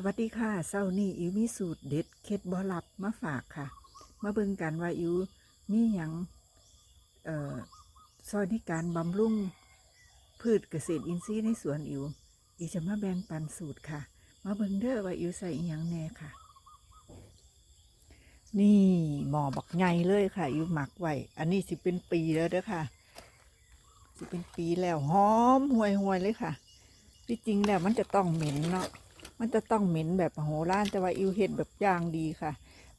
สวัสดีค่ะเช้านี้อิวมีสูตรเด็ดเคล็ดบ่ลับมาฝากค่ะ มาเบิ่งกันว่าอิวมีหยังเอ่อซอยในการบำรุงพืชเกษตรอินทรีย์ในสวนอิวอิวจะมาแบ่งปันสูตรค่ะ มาเบิ่งเด้อว่าอิวใส่อิหยังแน่ค่ะ นี่หมอบักใหญ่เลยค่ะอิวหมักไว้อันนี้สิเป็นปีแล้วเด้อค่ะ สิเป็นปีแล้วหอมห่วยห่วยๆเลยค่ะที่จริงแล้วมันจะต้องเหม็นเนาะ มันจะต้องเหม็นแบบโหร้านแต่ว่าอิวเห็ดแบบอย่างดีค่ะ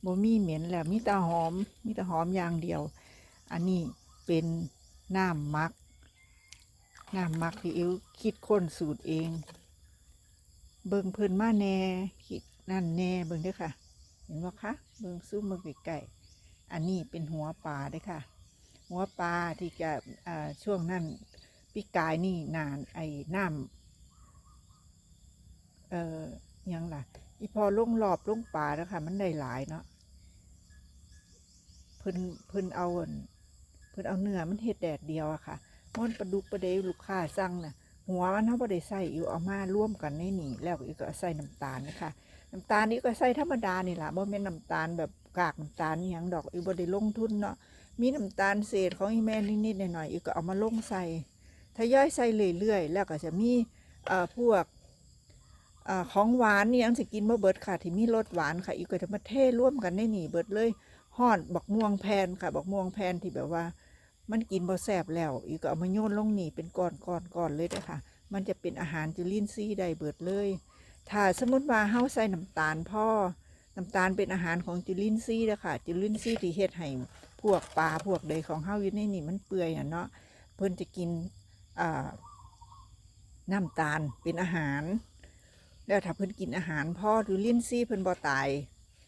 บ่มีเหม็นแล้วมีแต่หอมมีแต่หอมอย่างเดียว อันนี้เป็นน้ำมักน้ำมักที่อิวคิดค้นสูตรเอง เบิ่งเพิ่นมาแน่คิดนั่นแน่เบิ่งด้อค่ะ เห็นบ่คะเบิ่งซูมเบิ่งใกล้ๆอันนี้เป็นหัวปลาด้อค่ะ หัวปลาที่จะช่วงนั้นปีกายนี่นานไอ้น้ำ เอ่อหยังล่ะ อีพอลงรอบลงป่าแล้วค่ะ มันได้หลายเนาะเพิ่นเพิ่นเอาเพิ่นเอาเนื้อมันเฮ็ดแดดเดียวอะค่ะม่อนปลาดุกปลาเดวลูกค้าสั่งน่ะหัวมันเฮาบ่ได้ใส่อยู่เอามาร่วมกันในนี่แล้วอีกก็ใส่น้ำตาลนะคะน้ำตาลนี่ก็ใส่ธรรมดานี่ล่ะบ่แม่นน้ำตาลแบบกากน้ำตาลอีหยังดอกอีบ่ได้ลงทุนเนาะมีน้ำตาลเศษของอีแม่นิดๆหน่อยๆอีกก็เอามาลงใส่ทยอยใส่เรื่อยๆแล้วก็จะมีเอ่อพวก อของหวานนี่ยังสิกินบ่อเบิดค่ะ ที่มีรสหวานค่ะ อีกก็จะมาเทร่วมกันในนี่เบิดเลยฮอดบักม่วงแพนค่ะบักม่วงแพนที่แบบว่า มันกินบ่แซ่บแล้ว อีกก็เอามาโยนลงหนีเป็นก้อนก้อนก้อนเลยเด้ค่ะมันจะเป็นอาหารจุลินทรีย์ได้เบิดเลย ถ้าสมมติว่าเฮาใส่น้ำตาลพ่อน้ำตาลเป็นอาหารของจุลินทรีย์เด้อค่ะจุลินทรีย์ที่เฮ็ดให้พวกปลาพวกใดของเฮาอยู่ในนี่มันเปื่อยอะเนาะเพิ่นจะกินน้ำตาลเป็นอาหาร แล้วถ้าเพิ่นกินอาหารพ่อหรือลิ้นซี่เพิ่นบ่ตาย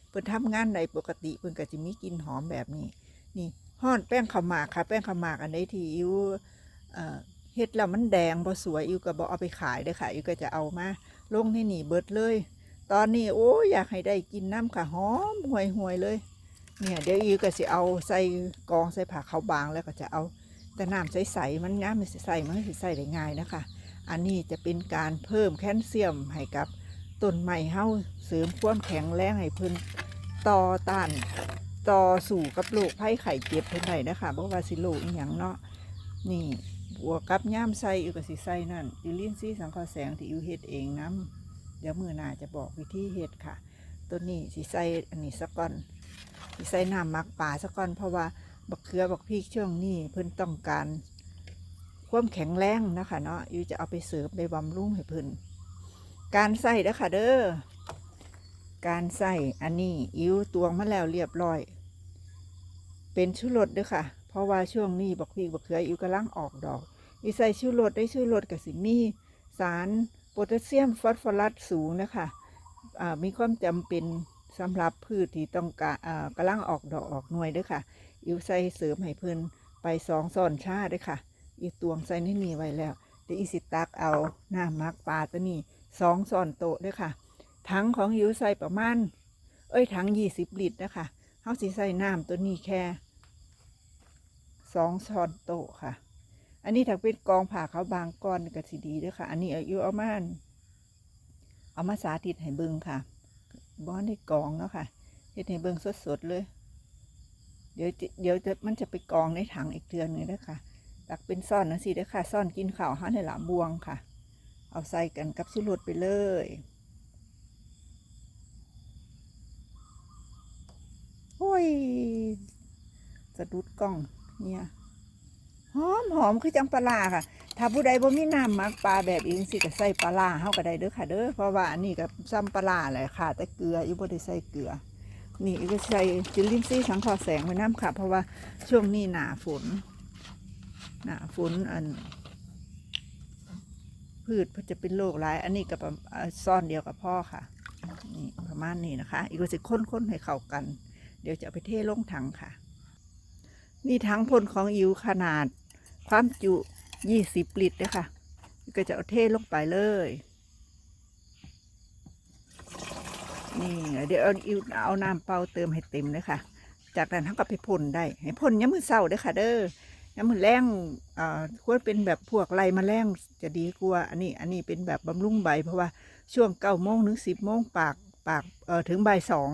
เพิ่นทำงานใดปกติเพิ่นก็จะมีกลิ่นหอมแบบนี้ นี่ห่อนแป้งข้าวหมากค่ะ แป้งข้าวหมากอันใดที่อิวเอ่อเฮ็ดแล้วมันแดงบ่สวยอิวก็บ่เอาไปขายเด้อค่ะอิวก็จะเอามาลงในนี่เบิดเลย ตอนนี้โอ้อยากให้ได้กินน้ำค่ะหอมห่วยห่วยๆเลย เนี่ยเดี๋ยวอิวก็สิเอาใส่กองใส่ผักขาวบางแล้วก็จะเอาแต่น้ำใสๆมันงามมันสิใส่มันสิใส่ได้ง่ายนะคะ อันนี้จะเป็นการเพิ่มแคลเซียมให้กับต้นไม้เฮาเสริมความแข็งแรงให้เพิ่นต่อต้านต่อสู่กับโรคภัยไข้เจ็บเพิ่นได้นะคะบ่ว่าสิโรคอีหยังเนาะนี่บวกกับย่ามใส่อยู่กับสิใส่นั่นยูรินซีสังเคราะห์แสงที่อยู่เฮ็ดเองนํเดี๋ยวมือหน้าจะบอกวิธีเฮ็ดค่ะ ตัวนี้สิใส่อันนี้สักก่อนสิใส่น้ำมักป่าสักก่อนเพราะว่าบักเขือบักพริกช่วงนี้เพิ่นต้องการ ความแข็งแรงนะคะเนาะยูจะเอาไปเสริมไปบำรุงให้เพิ่นการใส่เด้อค่ะเด้อการใส่อันนี้อิวตวงมาแล้วเรียบร้อย เป็นชูรสเด้อค่ะ เพราะว่าช่วงนี้บักพริกบักเขืออิวกำลังออกดอกอีใส่ชูรสได้ชูรสกับสิมีสารโพแทสเซียมฟอสฟอรัสสูงนะคะมีความจำเป็นสำหรับพืชที่ต้องการอ่ากำลังออกดอกออกหน่วยเด้อค่ะ อิวใส่เสริมให้เพิ่นไปสองซ้อนชาเด้อค่ะ อีตวงใส่ในนี่ไว้แล้ว เดี๋ยวอีสิตักเอาหน้ามักปลาตัวนี้สองซ้อนโตะเด้วยค่ะ ถังของหิวใส่ประมาณ เอ้ยถังยี่สิบลิตรนะคะเขาสิใส่น้ำตัวนี้แค่สองช้อนโตะค่ะ อันนี้ถ้าเป็นกองผ่าเขาบางก้อนก็สิดีด้วยค่ะ อันนี้อายุเอามานเอามาสาธิตให้เบิงค่ะบ้อนในกองเนาะค่ะเฮ็ดให้เบิงสดๆเลย เดี๋ยวเดี๋ยวจะมันจะไปกองในถังอีกเดือนนึงเด้อค่ะ ตักเป็นซ่อนนะสิเด้อค่ะซ่อนกินข้าวห้าในหลามบวงค่ะ เอาใส่กันกับสุรสไปเลยโอ้ยสะดุดกล้องเนี่ยหอมหอมคือจังปลาค่ะ ถ้าผู้ใดบ่มีน้ำมักปลาแบบอีกสิก็ใส่ปลาร้าเฮาก็ได้เด้อค่ะเด้อเพราะว่าอันนี้ก็ซ้ำปลาแหละค่ะ แต่เกลืออยู่บ่ได้ใส่เกลือ นี่ก็ใส่จุลินทรีย์สังเคราะห์แสงไว้น้ำค่ะ เพราะว่าช่วงนี้หนาฝน หนาฝนอัน พืชมันจะเป็นโรคร้าย อันนี้กับซ่อนเดียวกับพ่อค่ะนี่ประมาณนี้นะคะ อีกก็จะค้นๆให้เข้ากัน เดี๋ยวจะไปเทลงถังค่ะ นี่ถังพ่นของอิวขนาดความจุยี่สิบลิตรนะคะกก็จะเอาเทลงไปเลย นี่เดี๋ยวเอาอิวเอาน้ำเปล่าเติมให้เต็มเลยค่ะ จากนั้นเขาก็ไปพ่นได้ ให้พ่นย้ำมือเศร้าเด้อค่ะ เด้อ น้ำมือแรงอ่อควรเป็นแบบพวกไรมาแรงจะดีกว่า อันนี้อันนี้เป็นแบบบำรุงใบ เพราะว่าช่วงเก้าโมงถึงสิบโมงปากปากเอ่อถึงบ่ายสอง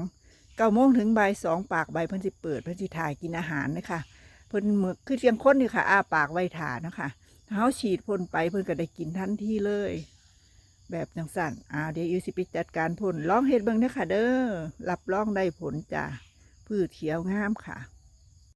เก้าโมงถึงบ่ายสองปากใบเพิ่นสิเปิดเพิ่นสิถ่ายกินอาหารนะคะเพิ่นเมือกคือเชียงค้นนี่ค่ะอ้าปากไว้ถ่านะคะเฮาฉีดพ่นไปเพิ่นก็ได้กินทันทีเลย แบบจังสั่นอ่าเดี๋ยวยูสิไปจัดการพ่นลองเฮ็ดเบิ่งเด้อค่ะเด้อรับรองได้ผลจ้ะพืชเขียวงามค่ะ